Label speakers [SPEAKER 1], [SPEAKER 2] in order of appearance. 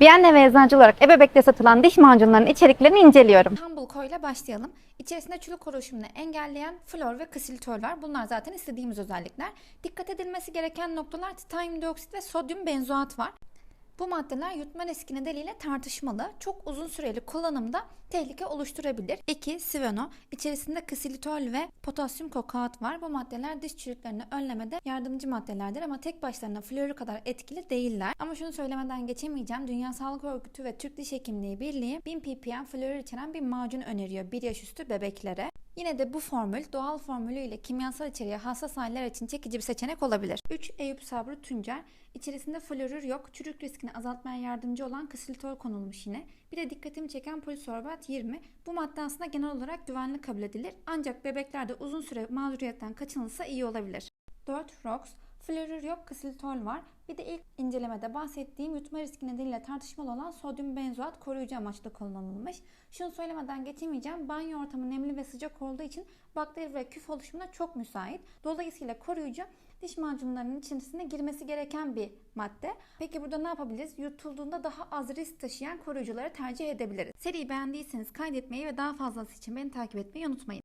[SPEAKER 1] Bir anne ve eczacı olarak ebebekte satılan diş macunlarının içeriklerini inceliyorum.
[SPEAKER 2] Humble ile başlayalım. İçerisinde çürük oluşumunu engelleyen flor ve ksilitol var. Bunlar zaten istediğimiz özellikler. Dikkat edilmesi gereken noktalar titanyum dioksit ve sodyum benzoat var. Bu maddeler yutma riski nedeniyle tartışmalı. Çok uzun süreli kullanımda tehlike oluşturabilir. 2. Siveno. İçerisinde ksilitol ve potasyum kokaat var. Bu maddeler diş çürüklerini önlemede yardımcı maddelerdir ama tek başlarına florü kadar etkili değiller. Ama şunu söylemeden geçemeyeceğim. Dünya Sağlık Örgütü ve Türk Diş Hekimliği Birliği 1000 ppm florür içeren bir macun öneriyor 1 yaş üstü bebeklere. Yine de bu formül doğal formülüyle kimyasal içeriğe hassas aileler için çekici bir seçenek olabilir. 3. Eyüp Sabri Tuncer. İçerisinde florür yok. Çürük riskini azaltmaya yardımcı olan ksilitol konulmuş yine. Bir de dikkatimi çeken polisorbat 20. Bu madde aslında genel olarak güvenli kabul edilir. Ancak bebeklerde uzun süre mağduriyetten kaçınılsa iyi olabilir. 4. ROX. Florür yok, ksilitol var. Bir de ilk incelemede bahsettiğim yutma riski nedeniyle tartışmalı olan sodyum benzoat koruyucu amaçlı kullanılmış. Şunu söylemeden geçemeyeceğim. Banyo ortamı nemli ve sıcak olduğu için bakteri ve küf oluşumuna çok müsait. Dolayısıyla koruyucu diş macunlarının içerisine girmesi gereken bir madde. Peki burada ne yapabiliriz? Yutulduğunda daha az risk taşıyan koruyucuları tercih edebiliriz. Seriyi beğendiyseniz kaydetmeyi ve daha fazlası için beni takip etmeyi unutmayın.